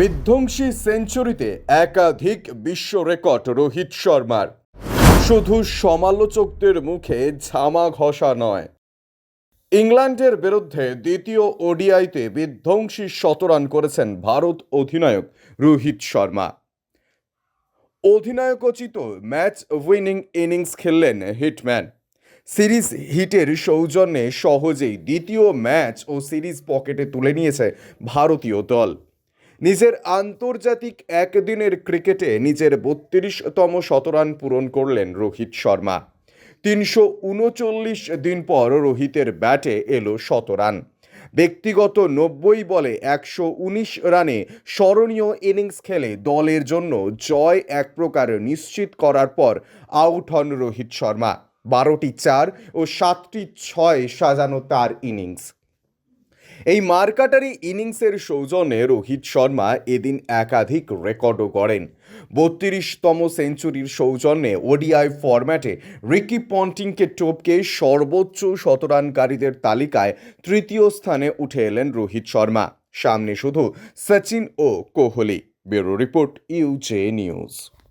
বিধ্বংসী সেঞ্চুরিতে একাধিক বিশ্ব রেকর্ড রোহিত শর্মার। শুধু সমালোচকদের মুখে ঝামা ঘষা নয়। ইংল্যান্ডের বিরুদ্ধে দ্বিতীয় ওডিআইতে বিধ্বংসী শতরান করেছেন ভারত অধিনায়ক রোহিত শর্মা। অধিনায়কোচিত ম্যাচ উইনিং ইনিংস খেললেন হিটম্যান। সিরিজ হিটের সৌজন্যে সহজেই দ্বিতীয় ম্যাচ ও সিরিজ পকেটে তুলে নিয়েছে ভারতীয় দল। নিজের আন্তর্জাতিক একদিনের ক্রিকেটে নিজের বত্রিশতম শতরান পূরণ করলেন রোহিত শর্মা। তিনশো উনচল্লিশ দিন পর রোহিতের ব্যাটে এলো শতরান ব্যক্তিগত নব্বই বলে একশো উনিশ রানে স্মরণীয় ইনিংস খেলে দলের জন্য জয় এক প্রকার নিশ্চিত করার পর আউট হন রোহিত শর্মা। বারোটি চার ও সাতটি ছয় সাজানো তার ইনিংস। এই মার্কাটারি ইনিংসের সৌজন্যে রোহিত শর্মা এদিন একাধিক রেকর্ডও করেন বত্রিশতম সেঞ্চুরির সৌজন্যে ওডিআই ফরম্যাটে রিকি পন্টিংকে টপকে সর্বোচ্চ শতরানকারীদের তালিকায় তৃতীয় স্থানে উঠে এলেন রোহিত শর্মা। সামনে শুধু সচিন ও কোহলি। ব্যুরো রিপোর্ট ইউজে নিউজ।